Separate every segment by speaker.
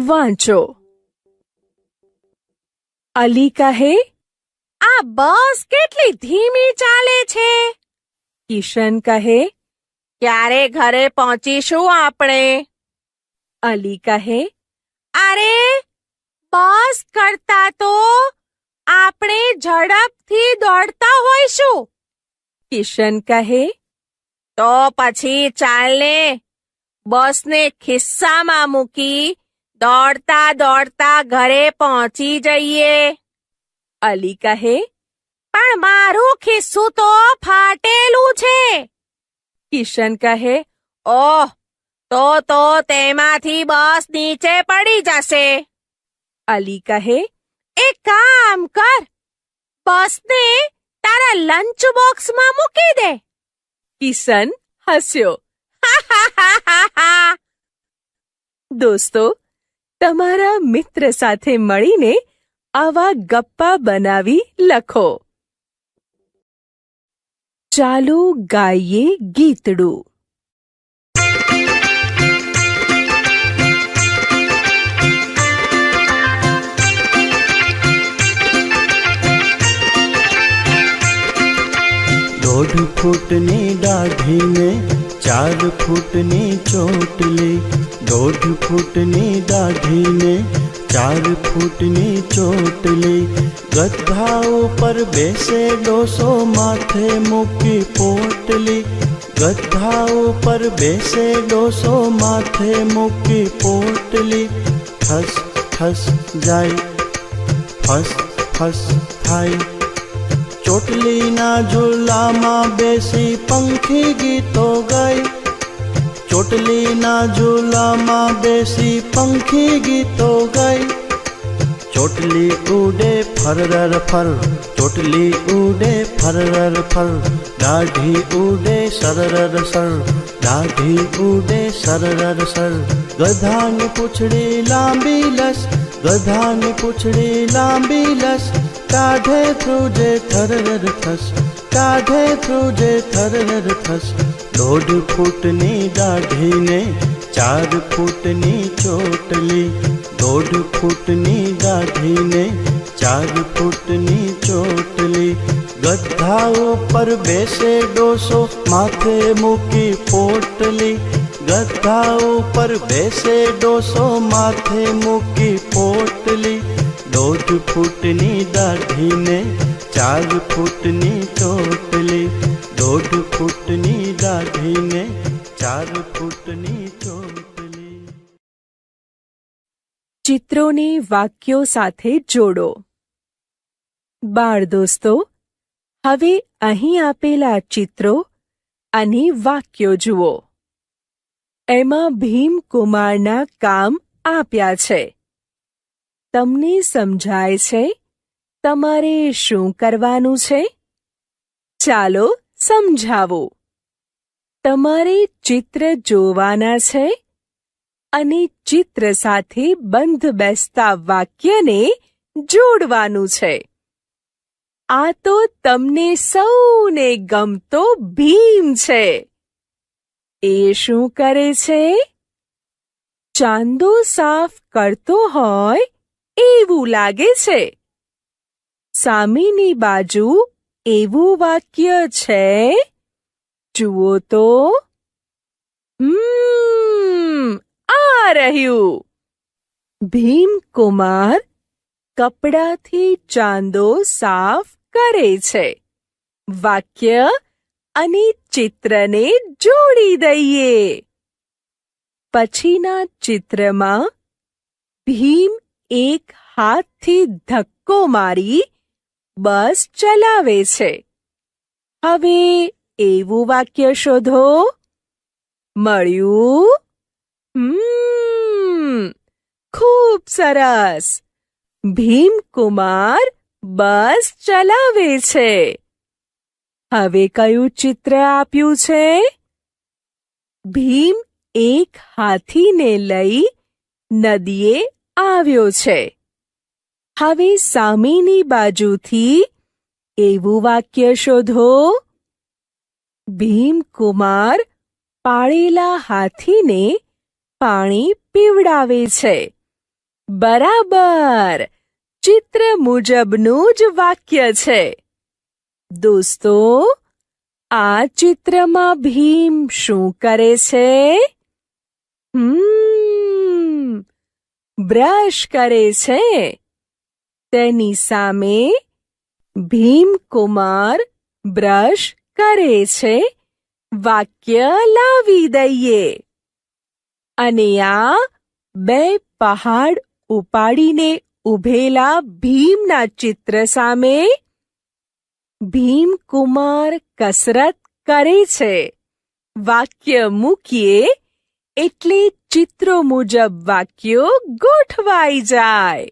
Speaker 1: વાંચો અલી કહે
Speaker 2: આ બસ કેટલી ધીમી ચાલે છે
Speaker 1: કિશન કહે
Speaker 2: ક્યારે ઘરે પહોંચીશું આપણે
Speaker 1: અલી કહે
Speaker 2: અરે બસ કરતા તો આપણે ઝડપથી દોડતા હોઈશું
Speaker 1: કિશન કહે
Speaker 2: તો પછી ચાલને બસને ખિસ્સામાં મૂકી દોડતા દોડતા ઘરે પહોંચી જઈએ
Speaker 1: અલી કહે
Speaker 2: પણ મારું ખિસ્સું તો ફાટેલું છે
Speaker 1: કિશન કહે
Speaker 2: ઓહ તો તો તેમાંથી બસ નીચે પડી જશે
Speaker 1: અલી કહે
Speaker 2: એક કામ કર બસને તારા લંચ બોક્સમાં મૂકી દે
Speaker 1: કિશન હસ્યો દોસ્તો તમારા મિત્ર સાથે મળીને આવા ગપ્પા બનાવી લખો ચાલો ગાઈએ ગીતડું
Speaker 3: દોઢ ફૂટની દાઢીને ચાર ફૂટની ચોટલી દોઢ ફૂટની દાઢીને ચાર ફૂટની ચોટલી ગધા ઉપર બેસે ડોસો માથે મૂકી પોટલી ગધા ઉપર બેસે ડોસો માથે મૂકી પોટલી ઠસ ઠસ જાય ફસ ફસ થાય ચોટલીના ઝૂલામાં બેસી પંખી ગીતો ગાય ચોટલીના ઝૂલામાં બેસી પંખી ગીતો ગાય ચોટલી ઉડે ફરર ફર ચોટલી ઉડે ફરર ફર દાઢી ઉડે સરર સર દાઢી ઉડે સરર સર ગધાની પૂંછડી લાંબી લસ ગધાની પૂંછડી લાંબી લસ કાઢે થ્રુજે થરર થસ કાઢે થ્રુજે થરર થસ दौड़ फूटनी दाढ़ी ने, चार फूटनी चोटली। दौड़ फूटनी दाढ़ी ने, चार फूटनी चोटली। गद्दा ऊपर बेसे डोसो, माथे मुकी पोटली। गद्दा ऊपर बेसे डोसो, माथे मुकी पोटली। दौड़ फूटनी दाढ़ी ने, चार फूटनी चोटली। દોઢ ફૂટની દાઢીને, ચાર ફૂટની ચોટલી.
Speaker 1: ચિત્રોને વાક્યો સાથે જોડો. બાળ દોસ્તો, હવે અહીં આપેલા ચિત્રો અને વાક્યો જુઓ. એમાં ભીમ કુમારના કામ આપ્યા છે. તમને સમજાય છે તમારે શું કરવાનું છે? ચાલો સમજાવો. તમારે ચિત્ર જોવાના છે અને ચિત્ર સાથે બંધ બેસતા વાક્યને જોડવાનું છે. આ તો તમને સૌને ગમતો ભીમ છે. એ શું કરે છે? ચાંદો સાફ કરતો હોય એવું લાગે છે. સામેની બાજુ એવું વાક્ય છે? જુઓ તો. આ રહ્યું. ભીમ કુમાર કપડાથી ચાંદો સાફ કરે છે. વાક્ય, અને ચિત્રને જોડી દઈએ. પછીના ચિત્રમાં, ભીમ એક હાથથી ધક્કો મારી બસ ચલાવે છે. હવે એવું વાક્ય શોધો. મળ્યું? ખૂબ સરસ. ભીમકુમાર બસ ચલાવે છે. હવે કયું ચિત્ર આપ્યું છે? ભીમ એક હાથીને લઈ નદીએ આવ્યો છે. હવે સામેની બાજુથી એવું વાક્ય શોધો. ભીમકુમાર પાળેલા હાથીને પાણી પીવડાવે છે. બરાબર! ચિત્ર મુજબનું જ વાક્ય છે. દોસ્તો, આ ચિત્રમાં ભીમ શું કરે છે? હમ, બ્રશ કરે છે. તેની સામે ભીમકુમાર બ્રશ કરે છે. વાક્ય લાવી દઈએ. અને આ બે પહાડ ઉપાડીને ઉભેલા ભીમના ચિત્ર સામે ભીમકુમાર કસરત કરે છે. વાક્ય મૂકીએ એટલે ચિત્રો મુજબ વાક્યો ગોઠવાઈ જાય.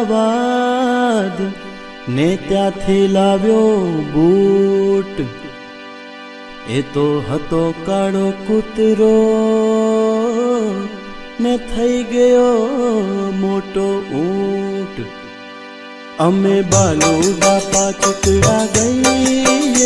Speaker 3: અમદાવાદ ને ત્યાંથી લાવ્યો બૂટ. એ તો હતો કાળો કૂતરો ને થઈ ગયો મોટો ઊંટ. અમે બાલુ બાપા ચૂકડા ને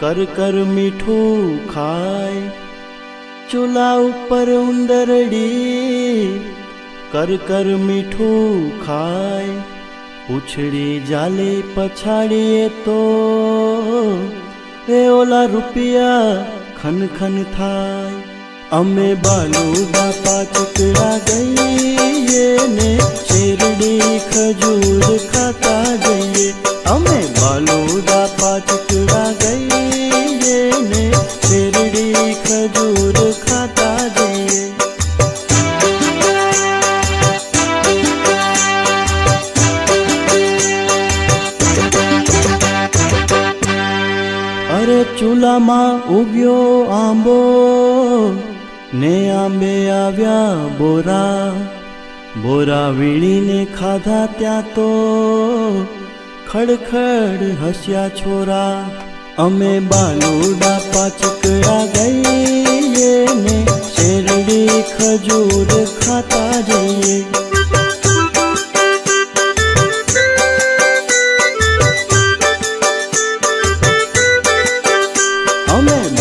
Speaker 3: કર કર મીઠું ખાય ચૂલા ઉપર ઉંદરડી કર કર મીઠું ખાય પૂછડી જાલે પછાડીએ તો એ ઓલા રૂપિયા ખન ખન થાય અમે બાલુદા પાચકડા ગઈએ ને શેરડી ખજૂર ખાતા જઈએ અમે બાલુદા ચૂલામાં ઉગ્યો આંબો, ને આંબે આવ્યા બોરા. બોરા વીણીને ખાધા ત્યાં તો ખડખડ હસ્યા છોરા. અમે બાલુડા પાચકડા ગઈએ ને શેરડી ખજૂર ખાતા જઈએ.